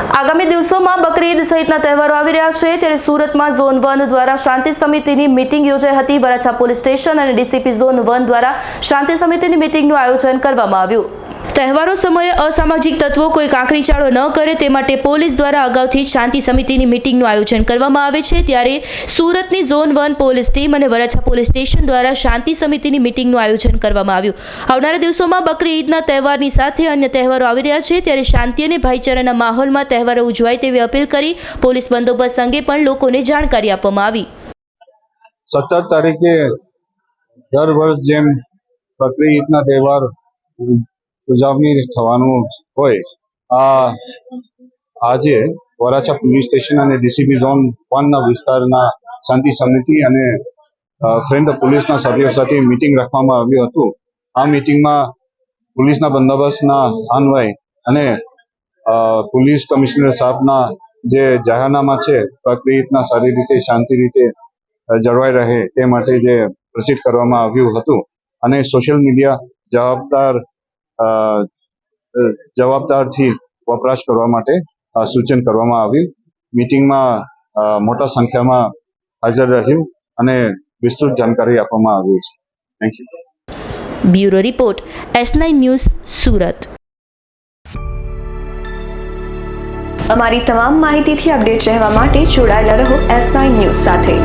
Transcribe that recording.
આગામી દિવસોમાં બકરી ઈદ સહિતના તહેવારો આવી રહ્યા છે. ત્યારે સુરતમાં ઝોન વન દ્વારા શાંતિ સમિતિની મિટિંગ યોજાઈ હતી. વરાછા પોલીસ સ્ટેશન અને ડીસીપી ઝોન વન દ્વારા શાંતિ સમિતિની મિટિંગનું આયોજન કરવામાં આવ્યું. તહેવારો સમયે અસામાજિક તત્વો કોઈ કાંકરીચાળો ન કરે તે માટે પોલીસ દ્વારા અગાઉથી શાંતિ સમિતિની મિટિંગનું આયોજન કરવામાં આવે છે. ત્યારે સુરતની ઝોન વન પોલીસ ટીમ અને વરાછા પોલીસ સ્ટેશન દ્વારા શાંતિ સમિતિની મિટિંગનું આયોજન કરવામાં આવ્યું. આવનારા દિવસોમાં બકરી ઈદના તહેવારની સાથે અન્ય તહેવારો આવી રહ્યા છે. ત્યારે શાંતિ અને ભાઈચારાના માહોલમાં તહેવારો ઉજવાય તેવી અપીલ કરી પોલીસ બંદોબસ્ત અંગે પણ લોકોને જાણકારી આપવામાં આવી. સત્તર તારીખે દર વર્ષ જેમ બકરી ઈદના તહેવાર ઉજવણી થવાનું હોય આજે વરાછા પોલીસ સ્ટેશન અને ડીસીબી ઝોન વનના વિસ્તારના શાંતિ સમિતિ અને ફ્રેન્ડ પોલીસના સભ્યો સાથે મિટિંગ રાખવામાં આવ્યું હતું. આ મિટિંગમાં પોલીસના બંદોબસ્તના અન્વય અને પોલીસ કમિશનર સાહેબના જે જાહેરનામા છે પ્રક્રિયતના સારી રીતે, શાંતિ રીતે જળવાઈ રહે તે માટે જે પ્રસિદ્ધ કરવામાં આવ્યું હતું. અને સોશિયલ મીડિયા જવાબદાર જવાબદારથી વપરાશ કરવા માટે સૂચન કરવામાં આવ્યું. મિટિંગમાં મોટા સંખ્યામાં હાજર રહ્યું અને વિસ્તૃત જાણકારી આપવામાં આવી છે. Thank you bureau report S nine news Surat. અમારી તમામ માહિતીથી અપડેટ રહેવા માટે જોડાયેલા રહો એસ નાઇન ન્યૂઝ સાથે.